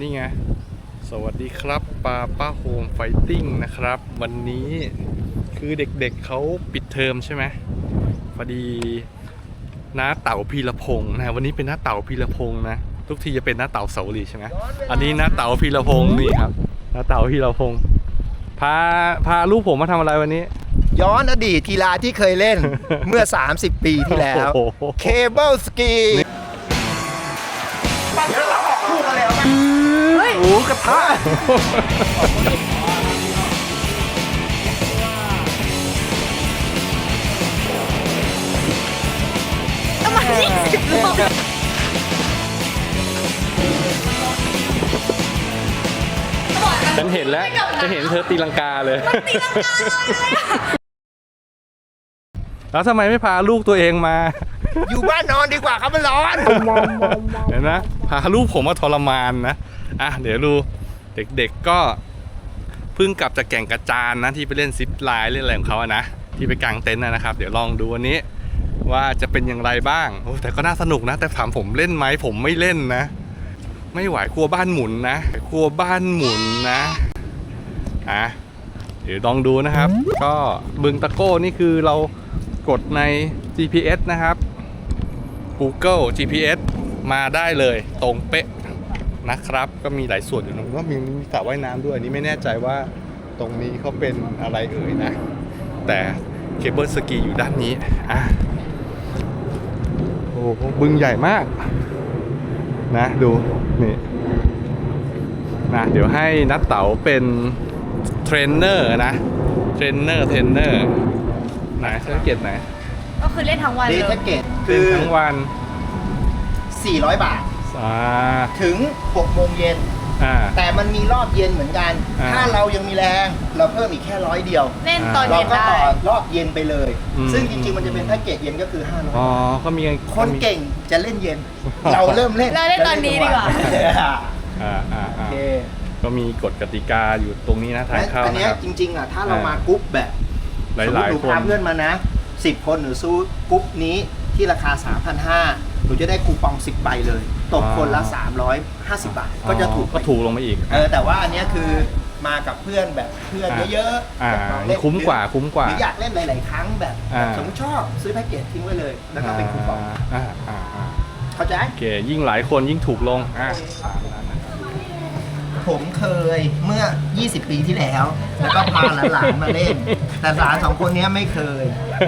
นี่ไง สวัสดีครับปาป้าโฮมไฟติ้งนะครับ วันนี้คือเด็กๆเขาปิดเทอมใช่ไหมพอดีน้าเต่าพีรพงศ์นะวันนี้เป็นน้าเต่าพีรพงศ์นะ ทุกทีจะเป็นน้าเต่าเสาวรีใช่ไหมอันนี้น้าเต่าพีรพงศ์นี่ครับน้าเต่าพีรพงศ์พาพาลูกผมมาทำอะไรวันนี้ย้อนอดีตกีฬาที่เคยเล่นเมื่อ 30 ปีที่แล้วโอ้โหเคเบิลสกี ประมาณยี่สิบโลฉันเห็นแล้ว จะเห็นเธอตีลังกาเลย แล้วทำไมไม่พาลูกตัวเองมา อยู่บ้านนอนดีกว่าครับมันร้อน เห็นนะ พาลูกผมมาทรมานนะ อะ เดี๋ยวดู เด็กๆก็เพิ่งกลับจากแก่งกระจานนะที่ไปเล่นซิปไลน์เล่นอะไรของเขาอะนะที่ไปกางเต็นท์นะครับ เดี๋ยวลองดูวันนี้ว่าจะเป็นอย่างไรบ้างโอ้แต่ก็น่าสนุกนะ แต่ถามผมเล่นไหมผมไม่เล่นนะ ไม่ไหวกลัวบ้านหมุนนะกลัวบ้านหมุนนะอะเดี๋ยวลองดูนะครับ ก็บึงตะโก้นี่คือเรากดใน GPS นะครับ Google GPS มาได้เลยตรงเป๊ะ นะครับ ก็มีหลายส่วนอยู่นะว่ามีมีสระว่ายน้ำด้วยอันนี้ไม่แน่ใจว่าตรงนี้เขาเป็นอะไรเอ่ยนะ แต่เคเบิลสกีอยู่ด้านนี้อะโอ้โหบึงใหญ่มาก นะดูนี่นะเดี๋ยวให้นัดเต๋าเป็นเทรนเนอร์นะเทรนเนอร์เทรนเนอร์ไหนเสื้อเกียรติไหนก็คือเล่นทั้งวันดีเลยแท็กเกตเป็คืนอ ทั้งวัน 400 บาท อ่าถึง6โมงเย็น อ่า แต่มันมีรอบเย็นเหมือนกัน อ่า ถ้าเรายังมีแรงเราเพิ่มอีกแค่ร้อยเดียว เล่นตอนเราเย็นก็ได้ ต่อรอบเย็นไปเลย อืม ซึ่งจริงๆ มันจะเป็นแพ็กเกจเย็นก็คือ500 อ๋อก็มีคนเก่งจะเล่นเย็น เราเริ่มเล่นเราเล่นตอนนี้ดีกว่า อ่าอ่าโออ่าเคก็มีกฎกติกาอยู่ตรงนี้นะทางเข้าอันนะเนี้ยครับ จริงๆอะถ้าเราอ่ามมากรุ๊ปแบบหลายๆสมมุติหนูคน พาเพื่อนมานะ 10 คนหนูซื้อกรุ๊ปนี้ที่ราคา 3,500 หนูจะได้คูปอง 10ใบเลย ตกคนละ 350 บาท ก็จะถูกก็ถูกลงมาอีกเออแต่ว่าอันเนี้ยคือมากับเพื่อนแบบเพื่อนอ่าเยอะๆอ่าแบบลองเล่นคุ้มกว่าคุ้มกว่า หรืออยากเล่นหลาย ๆ ครั้งแบบอ่า สมมติชอบซื้อแพ็กเกจทิ้งไว้เลย แล้วก็เป็นคูปองอ่าอ่าอ่าเข้าใจ โอเคยิ่งหลายคนยิ่งถูกลงอ่า ผมเคยเมื่อ 20 ปีที่แล้ว แล้วก็พาหลานๆมาเล่น แต่หลานสองคนเนี้ยไม่เคยว่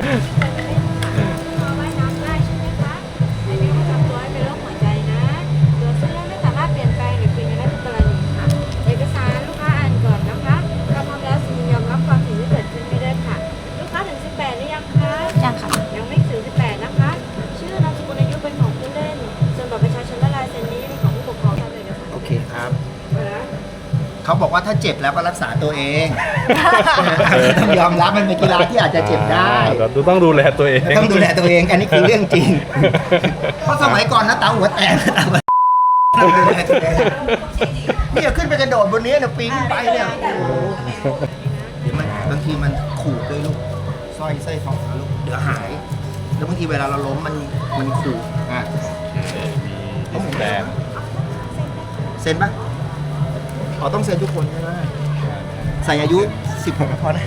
เขาบอกว่าถ้าเจ็บแล้วก็รักษาตัวเองต้องยอมรับมันเป็นกีฬาที่อาจจะเจ็บได้อ่าเราต้องดูแลตัวเอง ต้องดูแลตัวเอง อันนี้คือเรื่องจริง เพราะสมัยก่อนนะตาหัวแตกนะตาหัวต้องดูแลตัวเองนี่ขึ้นไปกระโดดบนนี้เนี่ยปีนขึ้นไปเนี่ยโอ้โหเดี๋ยวมันบางทีมันขูดด้วยลูกสร้อยไส้ทองนะลูกเดี๋ยวหาย แล้วบางทีเวลาเราล้มมันมันขูดอะ มีดิสแบนเซ็นปะ อ๋อต้องเซ็นทุกคนใช่ไหมใส่อายุ 16ก็พอนะ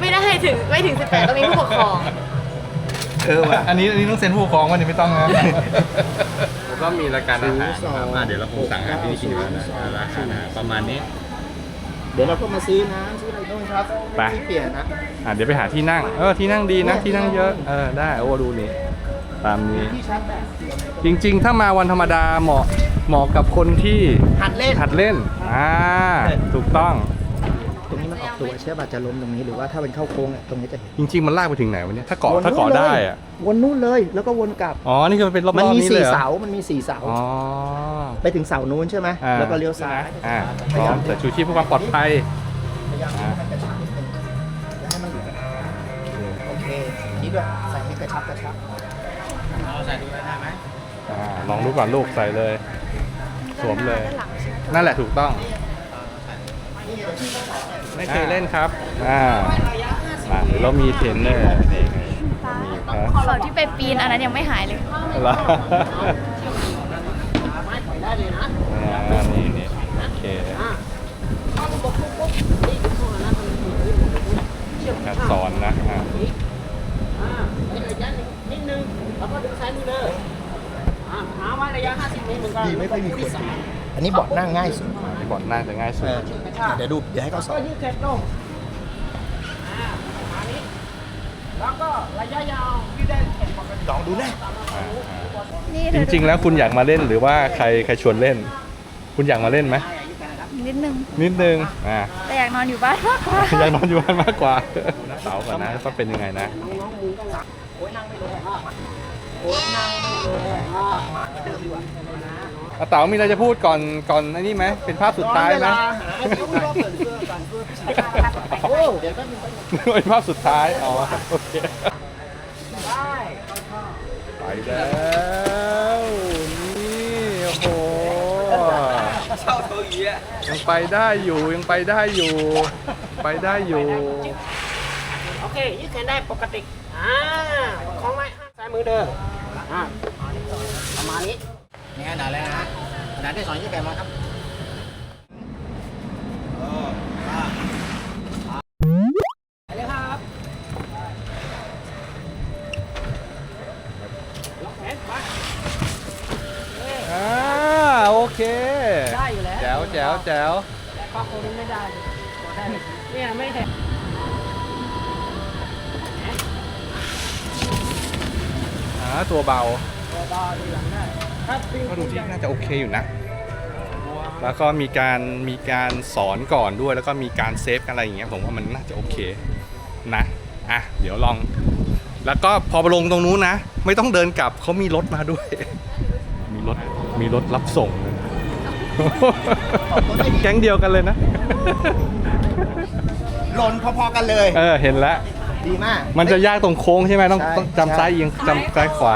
ไม่ได้ถึงไม่ถึง 18 ต้องมีผู้ปกครอง เออว่ะ อันนี้อันนี้ต้องเซ็นผู้ปกครองวันนี้ไม่ต้องนะแล้วก็มีรายการอาหารศูนย์สองครับอ่าเดี๋ยวเราคงสั่งอาหารที่นี่กินอยู่แล้วนะราคาอาหารประมาณนี้ เดี๋ยวเราก็มาซื้อน้ำซื้ออะไรด้วยครับไปที่เปลี่ยนนะ อะเดี๋ยวไปหาที่นั่ง เออที่นั่งดีนะที่นั่งเยอะ เออได้โอ้ดูนี่ตามนี้ ที่ชาร์จแบตจริง ๆ ถ้ามาวันธรรมดาเหมาะเหมาะกับคนที่หัดเล่นหัดเล่น อ่าถูกต้อง ตรงนี้มันออกตัวใช่ป่ะจะล้มตรงนี้หรือว่าถ้าเป็นเข้าโค้งอะตรงนี้จะเห็นจริง ๆ มันลากไปถึงไหนวะเนี่ยถ้าเกาะวนถ้าเกาะนู่นลยได้อะวนนู่นเลย แล้วก็วนกลับ อ๋อ นี่คือมันเป็นรอบๆมันมีนี้เลสี่ยหรอเสา มันมีสี่เสา อ๋อไปถึงเสานู้นใช่ไหม อ่าแล้วก็เลี้ยวซ้ายอ่าพร้อมแต่ชูชีพเพื่อความปลอดภัย พยายามให้มันกระชับนิดนึงอย่าให้มันหลุดโอเคนี่ด้วยใส่ให้กระชับกระชับ อ่าลองดูก่อนลูกใส่เลย สวมเลยนั่นแหละถูกต้อง ไม่เคยเล่นครับอ่ามาเดี๋ยวเรามีเทรนเนอร์นี่มีครับเขาที่ไปปีนอันนั้นยังไม่หายเลย เหรออ่านี่นี่ ดีไม่ค่อยมีคนอันนี้เบาะนั่งง่ายสุดบอดนั่งจะง่ายสุด เออเดี๋ยวดูเดี๋ยวให้เขาสอนลองดูนะนี่จเดี๋ยวริง ๆ แล้วคุณอยากมาเล่นหรือว่าใครใครชวนเล่น คุณอยากมาเล่นไหมนิดนึง นิดนึงอ่า แต่อยากนอนอยู่บ้านมากกว่า อยากนอนอยู่บ้านมากกว่าเสาก่อนนะว่าเป็นยังไงนะอาเต๋า อาเต๋อมีอะไรจะพูดก่อนก่อนอันนี้ไหมเป็นภาพสุดท้ายไหมเดี๋ยวก็เป็นภาพสุดท้ายอ๋อโอเคไปแล้วนี่โอ้โหยังไปได้อยู่ยังไปได้อยู่ ไปได้อยู่ โอเคยืดแขนได้ปกติ อ่าประของไว้ซ้ายมือเดินอ่าประมาณนี้ นี่ขนาดแล้วนะขนาดที่สองยี่แปดมาครับไปเลยครับล็อกแขนไปอ่าโอเคได้อยู่แล้วแจ๋วแจ๋วแจ๋วแต่ป้าคนนี้ไม่ได้เลยกดได้เลยเนี่ยไม่แข็งอ่าตัวเบา ตัวเบาดูหลังได้ครับวิ่งก็ดูที่น่าจะโอเคอยู่นะ แล้วก็มีการมีการสอนก่อนด้วย แล้วก็มีการเซฟกันอะไรอย่างเงี้ยผมว่ามันน่าจะโอเคนะอะเดี๋ยวลอง แล้วก็พอไปลงตรงนู้นนะ ไม่ต้องเดินกลับเขามีรถมาด้วย มีรถมีรถรับส่งเลยแก๊งเดียวกันเลยนะหล่นพอๆกันเลย เออเห็นแล้ว ดีมาก มันจะยากตรงโค้งใช่ไหมต้องใช่ต้องจำซ้ายเอียงจำซ้ายขวา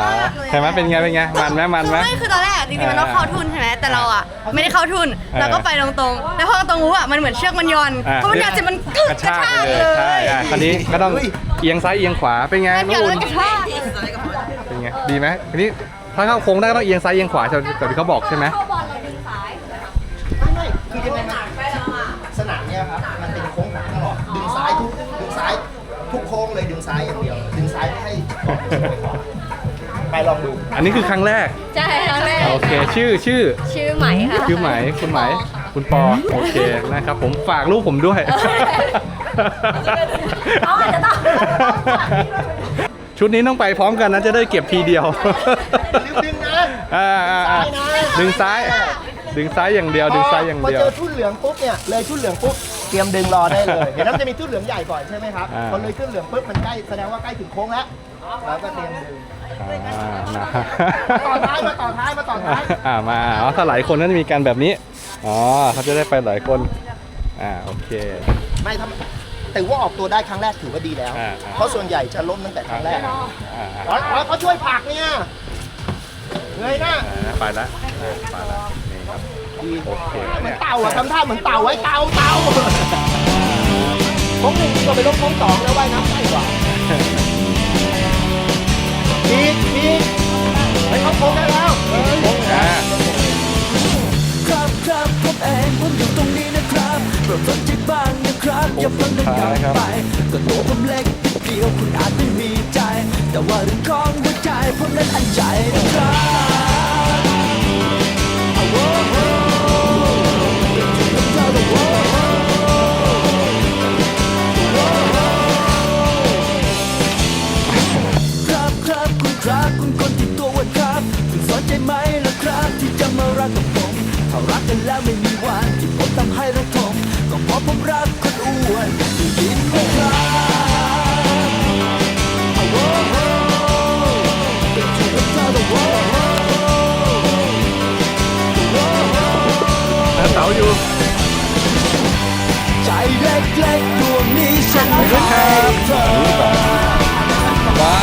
ใช่ไหมเป็นไงเป็นไงมันไหมมันไหม ไม่คือตอนแรกอะจริงๆมันต้องอ่าเข้าทุนใช่ไหมแต่เราอะไม่ได้เข้าทุนอ่าเราก็ไปตรงๆแล้วพอตรงนู้นอะมันเหมือนเชือกมันย่อนอะพอมันย่อนเสร็จมันกึกกระชากไปเลยใช่อะคันนี้ก็ต้องเอียงซ้ายเอียงขวาเป็นไงมันน้ย่อองนอุ่แล้นวกระชากเป็นไงดีไหมทีนี้ถ้าเข้าโค้งได้ก็ต้องเอียงซ้ายเอียงขวาใช่ไหมแบบที่เขาบอกใช่ไหมไม่ ไปลองดู อันนี้คือครั้งแรก ใช่ครั้งแรกโอเค ชื่อชื่อ ชื่อไหมค่ะ ชื่อไหมคุณไหม คุณปอ โอเคนะครับ ผมฝากลูกผมด้วยเขาอาจจะต้อง ชุดนี้ต้องไปพร้อมกันนะจะได้เก็บทีเดียวรีบดึงนะอ่าอ่าอ่าดึงซ้าย ดึงซ้ายอย่างเดียว ดึงซ้ายอย่างเดียวพอเจอทุ่นเหลืองปุ๊บเนี่ยเลยทุ่นเหลืองปุ๊บเตรียมดึงรอได้เลย เห็นไหมมันจะมีทุ่นเหลืองใหญ่ก่อนใช่ไหมครับอ่า พอเลยทุ่นเหลืองปุ๊บมันใกล้แสดงว่าใกล้ถึงโค้งแล้ว เราก็เตรียมดึงอ่านะต่อท้ายมาต่อท้ายมาต่อท้ายอ่ามาอ๋อถ้าหลายคนนั้นจะมีการแบบนี้อ๋อเขาจะได้ไปหลายคนอ่าโอเคไม่ทำแต่ว่าออกตัวได้ครั้งแรกถือว่าดีแล้วอ่า เพราะส่วนใหญ่จะล้มตั้งแต่ครั้งแรกอ่าอ่าอ๋ออ๋อเขาช่วยผลักเนี่ยเงยหน้าอ่าไปละอ่าไปละนี่ครับดีโอเคเหมืเนี่อนยเต่าอะทำท่าเหมือนเต่าไว้เต่าเต่าโค้งหนึ่งดีกว่าไปล้มโค้งสองแล้วว่ายน้ำง่ายกว่า อีกอีกไปเข้าโค้งได้แล้วโค้งอ่าครับครับผมเองผมอยู่ตรงนี้นะครับโปรดสนใจบ้างนะครับอย่าเพิ่งเดินกลับไปก็ตัวผมเล็กนิดเดียวคุณอาจไม่มีใจ แต่ว่าเรื่องของหัวใจผมนั้นอันใจนะครับอ้าว คุณสนใจไหมล่ะครับ ที่จะมารักกับผมถ้ารักกันแล้วไม่มีวันที่ผมทำให้ระทมก็เพราะผมรักคนอ้วนได้ยินไหมครับอ้าวโว้โว้เป็นที่รักเธอละโว้โว้โว้โว้แล้วเสาอยู่ใจเล็กๆดวงนี้ฉันให้เธอว้า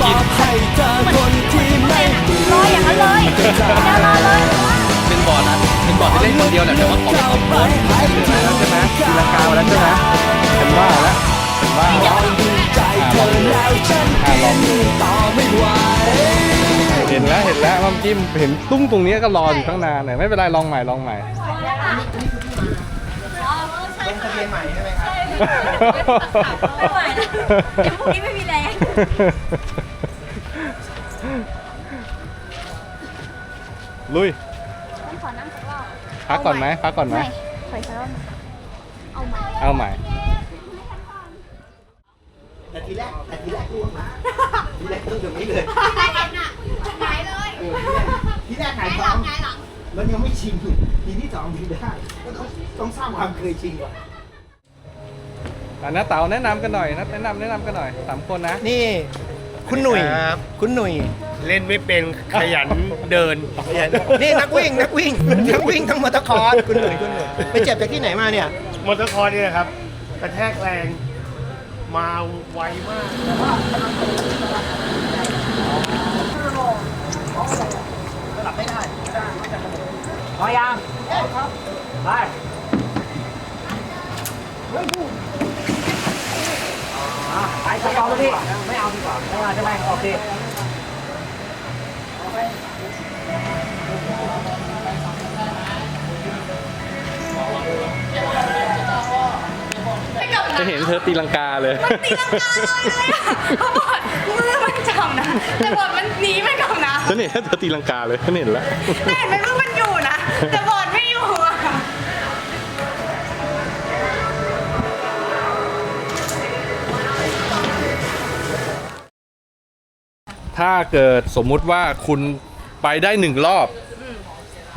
มอบให้เธอ เป็นบอร์ดนะเป็นบอร์ดที่เล่นคนเดียวแหละแต่ว่าขอเของโค้ชใช่ไหมตีลังกามาแล้วใช่ไหมเป็นว่าแล้วเป็นว่าลองดูใจเธอแล้วฉันกินต่อไม่ไหวเห็นแล้วเห็นแล้วว่าเมื่อกี้เห็นตุ้งตรงนี้ก็รออยู่ตั้งนานเลยไม่เป็นไรลองใหม่ลองใหม่ลงทะเบียนใหม่ใช่ไหมครับไม่ไหวแล้วเดี๋ยวพรุ่งนี้ไม่มีแรง ลุยมันขอนั่งสักรอบพักก่อนไหมพักก่อนไหมไม่ขออีกสักรอบเอาใหม่เอาใหม่แต่ทีแรกแต่ทีแรกกูมาทีแรกต้องอย่างนี้เลยไม่เห็นอะหายเลยเออทีแรกหายหท้ลัองงหงายหลังมันยังไม่ชินทีที่สองทีได้ก็ต้องต้องสร้างความเคยชินก่อนอะนะเต๋าแนะนำกันหน่อยนะแนะนำแนะนำกันหน่อยสามคนนะนี่ คุณหนุ่ย ครับ คุณหนุ่ย เล่นไม่เป็นขยันเดิน นี่นักวิ่งนักวิ่งนักวิ่งทั้งมอเตอร์คอร์สคุณหนุ่ยคุณหนุ่ยไปเจ็บจากที่ไหนมาเนี่ย มอเตอร์คอร์สนี่นะครับกระแทกแรงมาไวมากหลับไม่ได้พอยามไป ไปสตอร์พี่ไม่เอาดีกว่าไม่เอาใช่ไหมโอเคจะเห็นเธอตีลังกาเลยตีลังกาเลยอะเขาบอกมือมันจับนะ แต่บอดมันหนีไปกับนะฉันเห็นเธอตีลังกาเลยฉันเห็นแล้ว แต่เห็นไหมว่ามันอยู่นะ แต่บอด ถ้าเกิดสมมุติว่าคุณไปได้หนึ่งรอบ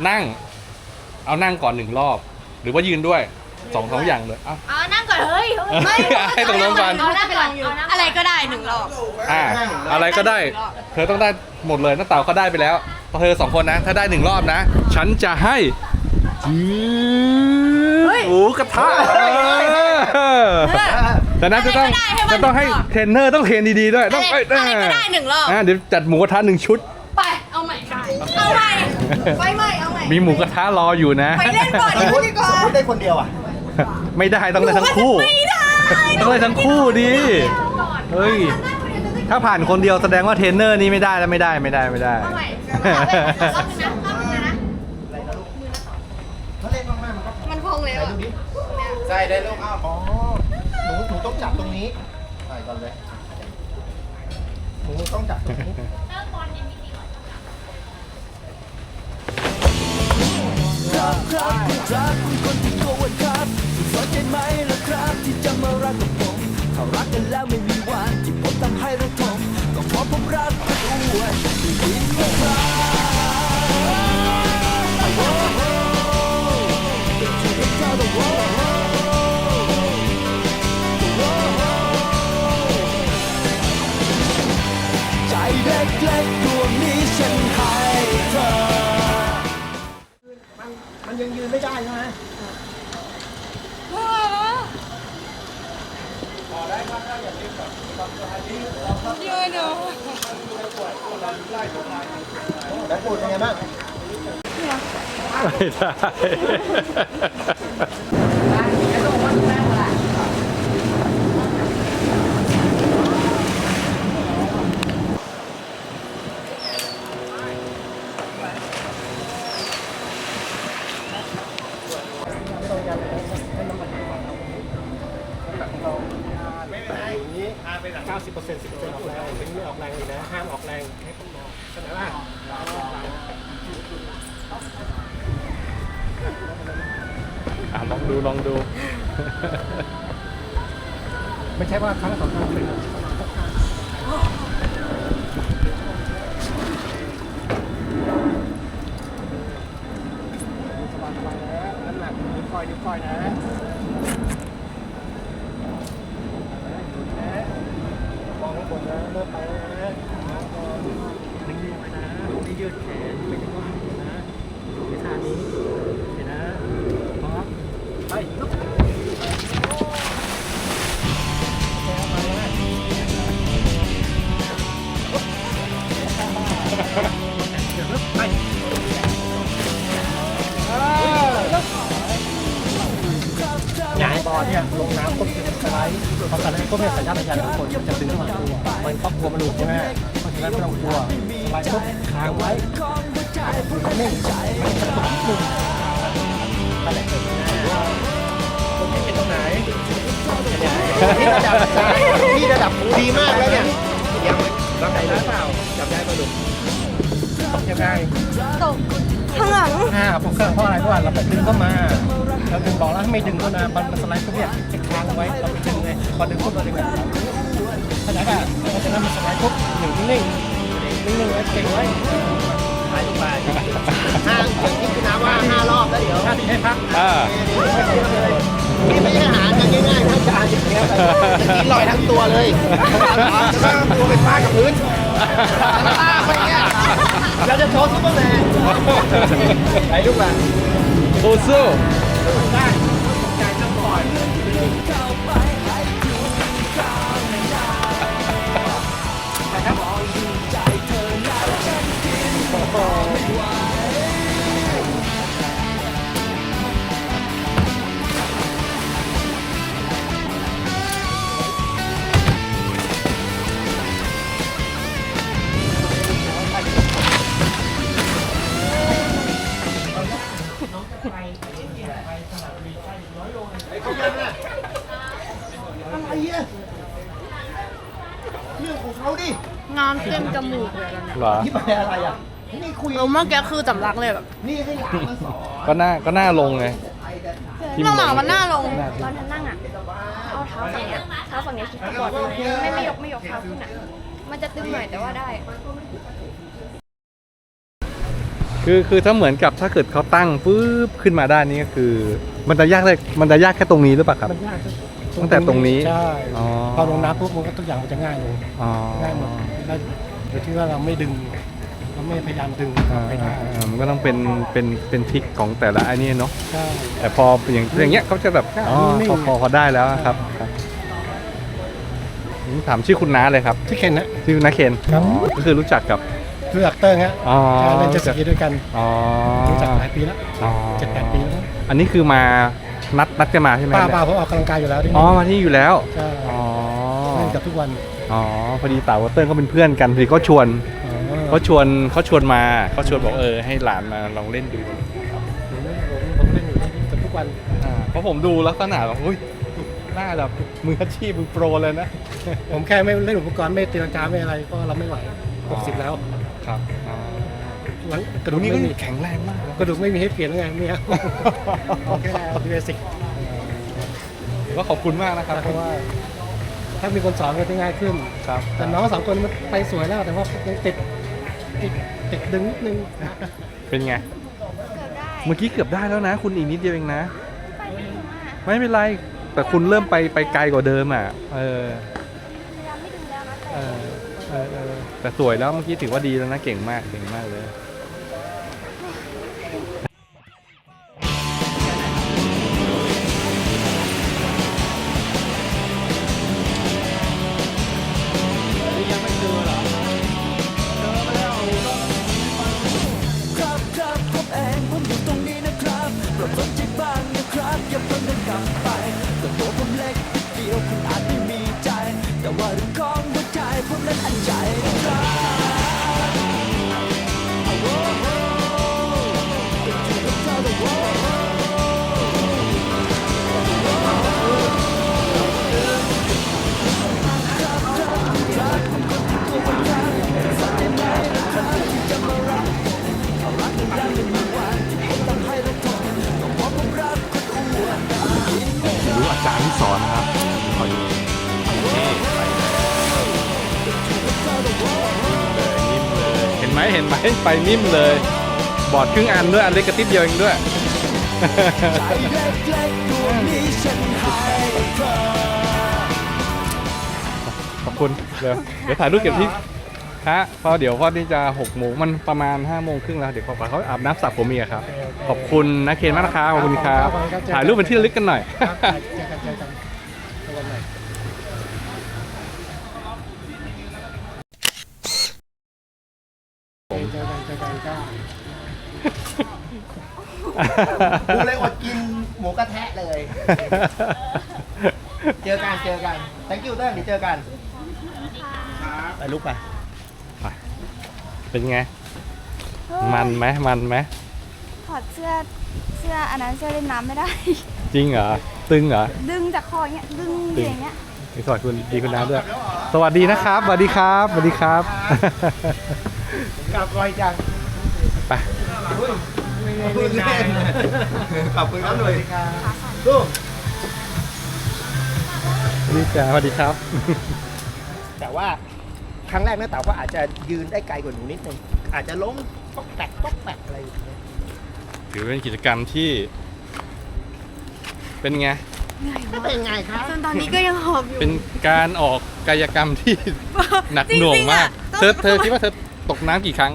นั่ง เอานั่งก่อนหนึ่งรอบ หรือว่ายืนด้วยสองสองอย่างเลยเอ้าเอานั่งก่อนเฮ้ยไม่ให้ตกลงกันเอานั่งก่อนอะไรก็ได้หนึ่งรอบ อ่าอะไรก็ได้ เธอต้องได้หมดเลยน้าเต่าก็ได้ไปแล้วเธอสองคนนะ ถ้าได้หนึ่งรอบนะ ฉันจะให้จืดหมูกระทะเออ แต่นั้นจะต้องอะไรก็ได้ให้มันจะต้องให้หนึ่งรอบ เทรนเนอร์ต้องเทรนดีๆด้วยต้องอะไรเอ้ยอะไรก็ได้หนึ่งรอบ อ่าเดี๋ยวจัดหมูกระทะหนึ่งชุด ไป เอาใหม่ค่ะเอาใหม่ ไปใหม่ เอาใหม่ มีหมูกระทะรออยู่นะ ไปเล่นก่อนสมมติสมมติได้คนเดียวอะไม่ได้ต้องได้ทั้งคู่ ไม่ได้ต้องได้ทั้งคู่ดิเฮ้ย ถ้าผ่านคนเดียวแสดงว่าเทรนเนอร์นี่ไม่ได้แล้วไม่ได้ไม่ได้ไม่ได้ เอาใหม่รอบนึงนะรอบนึงนะถ้าเล่นมากๆมันก็มันคงแล้วอะ ใส่ได้ลูกอ้าวอ๋อหนูหนู ต้องจับตรงนี้ใส่ก่อนเลยหนูต้องจับตรงนี้ครับครับคุณครับคุณคนที่โกวนครับคุณสนใจไหมล่ะครับ ที่จะมารักกับผมถ้ารักกันแล้วไม่มีวันที่ผมทำให้ระทมก็เพราะผมรักคุณอ้วนที่ดิน ไม่ได้90% 10%ออกแรงถึงไม่ออกแรงเลยนะ ห้ามออกแรงให้คนมองใช่ไหมล่ะ ลองดูลองดู ไม่ใช่ว่าครั้งสองครั้งเป็นสบายสบายนะน้ำหนักนิ้วก้อยนิ้วก้อยนะมองข้างบนนะเริ่มไปแล้วนะนิ่งๆไว้นะยืดแขนางหลังอ่าผมเครื่องเพราะอะไรเพราะว่าเราไปดึงเข้ามาเราดึงบอกแล้วให้ไม่ดึงก็นะมันมันสไลด์ปุ๊บเนี่ยจะค้างไว้เราไปดึงเลยพอดึงปุ๊บเราดึงแบบขนาดอะเพราะฉะนั้นมันสไลด์ปุ๊บหนึ่งนิ่งๆนิ่งไว้เก่งไว้หายลงไปห้าอย่างที่คุณน้าว่าห้ารอบแล้วเดี๋ยวถ้าที่ให้พักอ่านี่ไม่ใช่อาหารกันง่ายๆทั้งจานอย่างเงี้ยจะกินลอยทั้งตัวเลยแล้วก็ตัวไปฟากับพื้น ลากไปเงี้ยเราจะโชว์ซุปเปอร์แมนไอ้ลูกหลานโอ้สู้อะปล่อย เหรอที่ไปอะไรอะ นี่คุยเราเมื่อกี้คือสำลักเลยแบบนี่ให้หลานมาสอนก็น่าก็น่าลงไง ที่น้องหมาลงมันหน้าลงหน้าตอนฉันนั่งอะ เอาเท้าฝั่งเนี้ยเท้าฝั่งเนี้ยชิดกอดไม่ไม่ยกไม่ยกเท้าขึ้นอะ มันจะตึงหน่อยแต่ว่าได้ คือคือถ้าเหมือนกับถ้าเกิดเขาตั้งปุ๊บขึ้นมาด้านนี้ก็คือ มันจะยากเลยมันจะยากแค่ตรงนี้หรือเปล่าครับ มันยากตั้งแต่ตรงนี้ใช่อ๋อ พอลงน้ำปุ๊บมันก็ทุกอย่างมันจะง่ายลง อ๋อ ง่ายหมดแล้ว โดยที่ว่าเราไม่ดึงเราไม่พยายามดึงอ่าไปอ่าได้อ่ามันก็ต้องเป็นเป็นเป็นทริกของแต่ละไอ้นี่เนาะใช่ แต่พออย่างอย่างเงี้ยเขาจะแบบอ๋อนิ่งพอพอพอได้แล้วครับครับผมถามชื่อคุณน้าเลยครับ ที่เคนนะ ชื่อน้าเคนครับก็คือรู้จักกับคืออักเตอร์ฮะอ๋อเล่นเจ็ตสกีด้วยกันอ๋อรู้จักหลายปีแล้วอ๋อเจ็ดแปดปีแล้วอันนี้คือมานัดนัดกันมาใช่ไหมป้าเนี่ยป้าผมออกกำลังกายอยู่แล้วที่อ๋อนี่มาที่อยู่แล้วใช่อ๋อเล่นกับทุกวัน อ๋อพอดีเต่ากับเติ้ลเขาเป็นเพื่อนกันพอดีเขาชวนอ๋อเขาชวนเขาชวนมาเขาชวนบอกเออให้หลานมาลองเล่นดูผมผมเล่นอยู่กับทุกวันอ่าเพราะผมดูลักษณะแบบอุ้ยน่าแบบมืออาชีพมือโปรเลยนะ ผมแค่ไม่เล่นอุปกรณ์ไม่ตีลังกาไม่อะไรก็เราไม่ไหว60แล้วครับอ๋อหลังกระตรดูงกนี้ไม่ก็มีแข็งแรงมากนะกระดูกไม่มีให้เปลี่ยนแล้วไงเนี่ยแค่เบสิกก็ขอบคุณมากนะครับเพราะว่า ถ้ามีคนสอนก็จะง่ายขึ้น ครับแต่น้องสองคนมันไปสวยแล้วแต่ว่ายังติดติดติดดึงนิดนึงเป็นไง เกือบได้เมื่อกี้เกือบได้แล้วนะ คุณอีกนิดเดียวเองนะ ไปไม่ถึงอะไม่เป็นไร แต่คุณเริ่มไปไปไกลกว่าเดิมอะ เออ พยายามไม่ดึงแล้วนะเออเออเออแต่สวยแล้วเมื่อกี้ถือว่าดีแล้วนะ เก่งมาก เก่งมากเลย ไปนิ่มเลย บอดครึ่งอันด้วยอันเล็กกระติบเดียวเองด้วยขอบคุณเดี๋ยวเดี๋ยวถ่ายรูปเก็บที่ฮะเพราะเดี๋ยวพอที่จะหกโมงมันประมาณ5้าโมงครึ่งแล้วเดี๋ยวเขาเขาอาบน้ำสระผมเมียครับ ขอบคุณนะเคนมากนะครับขอบคุณครับ ถ่ายรูปเป็นที่ระลึกกันหน่อย เจอกันเจอกันเจอกันใหม่เจอกันเจอกันก็กูเลยอดกินหมูกระแทะเลย เจอกันเจอกัน thank you เติ้ลเดี๋ยวเจอกันไปลูกไปเป็นไง มันไหมมันไหมถอดเสื้อเสื้ออันนั้นเสื้อเล่นน้ำไม่ได้ จริงเหรอ ตึงเหรอ ดึงจากคออย่างเงี้ย ดึงอย่างเงี้ย สวัสดีคุณดีคุณน้าด้วย สวัสดีนะครับ สวัสดีครับ สวัสดีครับ กลับไวจังไปพูดเล่นขอบคุณครับหน่อยลูกสวัสดีจ้าสวัสดีครับ แต่ว่าครั้งแรกนะเต๋าก็อาจจะยืนได้ไกลกว่าหนูนิดนึงอาจจะล้มป๊อกแตกป๊อกแตกอะไรอย่างเงี้ยถือเป็นกิจกรรมที่ เป็นไงเป็นไงครับจนตอนนี้ก็ยังหอบอยู่เป็นการออกกายกรรมที่ หนักหน่วงมากจริงๆอะเธอเธอคิดว่าเธอ ตกน้ำกี่ครั้ง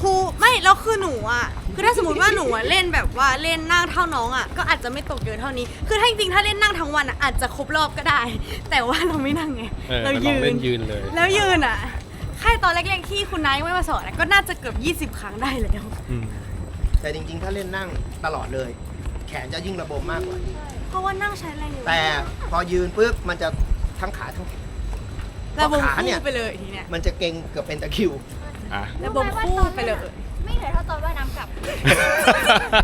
ครูไม่แล้วคือหนูอะคือถ้าสมมติว่าหนูอะเล่นแบบว่าเล่นนั่งเท่าน้องอะก็อาจจะไม่ตกเยอะเท่านี้ คือถ้าจริงๆถ้าเล่นนั่งทั้งวันอะอาจจะครบรอบก็ได้ แต่ว่าเราไม่นั่งไงเออเราลยืองนเล่นยืนเลย แล้วยืนอะแค่ตอนแรกๆที่คุณนายไม่มาสอนอะก็น่าจะเกือบ20 ครั้งได้แล้วอืมแต่จริงๆ ถ้าเล่นนั่งตลอดเลย แขนจะยิ่งระบมมากกว่า เพราะว่านั่งใช้แรงอยู่แต่พอยืนปุ๊บมันจะทั้งขาทั้งแขนระบบขาเนี่ยคู่ไปเลยทีเนี้ยมันจะเก่งเกือบเป็นตะคริว อะระบบคู่ไปเลย ไม่เหนื่อยเท่าตอนว่ายน้ำกลับ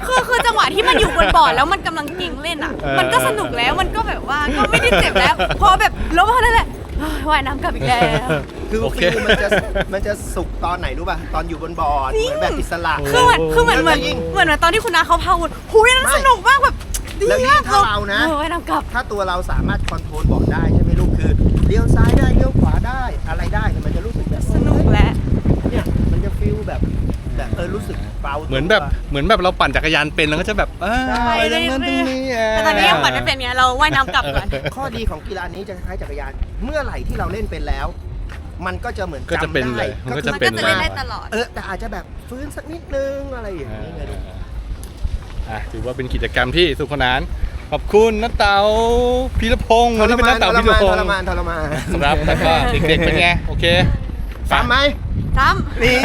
คือคือจังหวะที่มันอยู่บนบอร์ดแล้วมันกำลังกิ่งเล่นอะ เออมันก็สนุกแล้วมันก็แบบว่าก็ไม่ได้เจ็บแล้ว พอแบบล้มเท่านั้นแหละเฮ้ยว่ายน้ำกลับอีกแล้ว คือโอเค ฟิลมันจะมันจะสุกตอนไหนรู้ป่ะ ตอนอยู่บนบอร์ด จริง เหมือนแบบอิสระ คือเหมือนคือเหมือนเหมือนแล้วยิ่งเหมือนเหมือนตอนที่คุณนาเขาพาวนหูยนั้นไม่สนุกมากแบบดีแล้วยิ่มางกถ้าเรานะ ออว่ายน้ำกลับ ถ้าตัวเราสามารถคอนโทรลบอร์ดได้ใช่ไหมลูกคือเลี้ยวซ้ายได้เลี้ยวขวาได้อะไรได้เนี่ยมัน แบบแบบเออรู้สึกเบาตัว เหมือนแบบเหมือนแบบเราปั่นจักรยานเป็นแล้วก็จะแบบเออใช่ไปตรงนั้นตรงนี้แต่ตอนนี้ยังปั่นไม่เป็นไงเราว่ายน้ำกลับก่อน ข้อดีของกีฬานี้จะคล้ายจักรยาน เมื่อไหร่ที่เราเล่นเป็นแล้ว มันก็จะเหมือนก็จะจำเป็นได้เลยมันก็จะมันเป็ก็นจะเลเล่ยนได้ตลอด เออแต่อาจจะแบบฟื้นสักนิดนึงอะไรอย่างนี้ไงลูก อะถือว่าเป็นกิจกรรมที่สนุกสนาน ขอบคุณน้าเต๋าพีรพงศ์วันนี้เป็นน้าเต๋าพีรพงทศ์รมานทรมานครับแล้วก็เด็กๆเป็นไงโอเค ซ้ำไหม ซ้ำนี่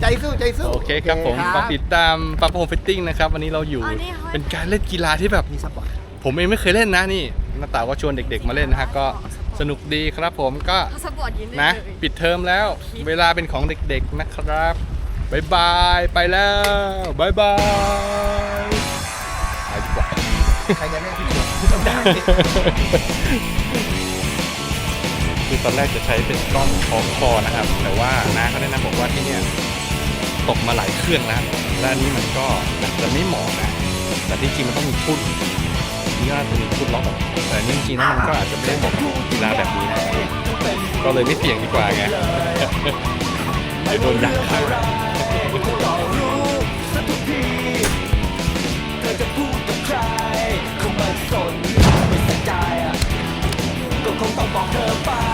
ใจสู้ใจสู้ โอเคครับผมคฝารักบติดตามปั๊บโฮมฟิตติ้งนะครับ วันนี้เราอยู่อันนี้เขาเป็นการเล่นกีฬาที่แบบ มีสปอร์ต ผมเองไม่เคยเล่นนะนี่น้าเต๋าก็ชวนเด็กๆมาเล่นนะฮะก็สนุกดีครับผมก็พาสปอร์ตยินได้นะ เลย ปิดเทอมแล้ว เวลาเป็นของเด็กๆนะครับบายบายไปแล้วบายบายไปดีกว่า ใครจะเล่นที่สุดต้องด่าดิ คือตอนแรกจะใช้เป็นกล้องคอคอนะครับ แต่ว่าน้าเขาแนะนำบอกว่าที่เนี่ยตกมาหลายเครื่องแล้วและนนี้มันก็อาจจะไม่เหมาะนะ แต่ที่จริงมันต้องมีชุดนี่ก็จะมีทุ่นล็อกแบบแต่นี่จริงๆแล้วมันก็อาจจะไม่ได้เหมาะกับกีฬาแบบนี้นะก็เลยไม่เสี่ยงดีกว่าไงไปโดนด่าคงต้องบอกเธอไป